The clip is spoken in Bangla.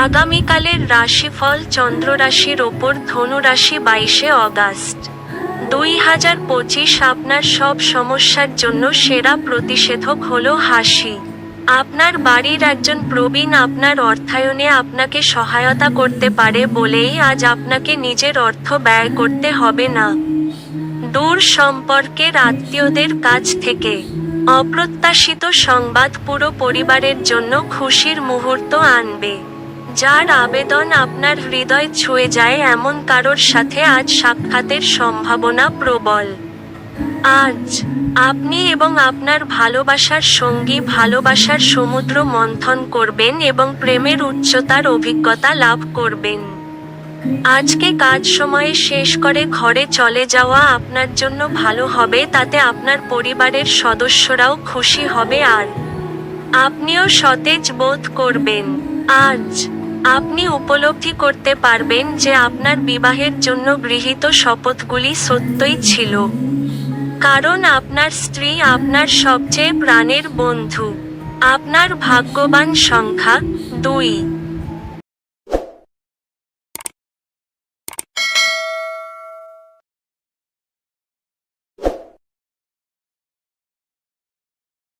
আগামীকালের রাশিফল চন্দ্র রাশির ওপর ধনু রাশি বাইশে অগাস্ট। দুই হাজার পঁচিশ আপনার সব সমস্যার জন্য সেরা প্রতিষেধক হলো হাসি। আপনার বাড়ির একজন প্রবীণ আপনার অর্থায়নে আপনাকে সহায়তা করতে পারে বলেই আজ আপনাকে নিজের অর্থ ব্যয় করতে হবে না। দূর সম্পর্কের আত্মীয়দের কাছ থেকে অপ্রত্যাশিত সংবাদ পুরো পরিবারের জন্য খুশির মুহূর্ত আনবে। যার আবেদন আপনার হৃদয় ছুঁয়ে যায় এমন কারোর সাথে আজ সাক্ষাতের সম্ভাবনা প্রবল। আজ আপনি এবং আপনার ভালোবাসার সঙ্গী ভালোবাসার সমুদ্র মন্থন করবেন এবং প্রেমের উচ্চতার অভিজ্ঞতা লাভ করবেন। আজকে কাজ সময়ে শেষ করে ঘরে চলে যাওয়া আপনার জন্য ভালো হবে, তাতে আপনার পরিবারের সদস্যরাও খুশি হবে আর আপনিও সতেজ বোধ করবেন। আজ আপনি উপলব্ধি করতে পারবেন যে আপনার বিবাহের জন্য গৃহীত শপথগুলি সত্যই ছিল। কারণ আপনার স্ত্রী আপনার সবচেয়ে প্রাণের বন্ধু। আপনার ভাগ্যবান সংখ্যা দুই।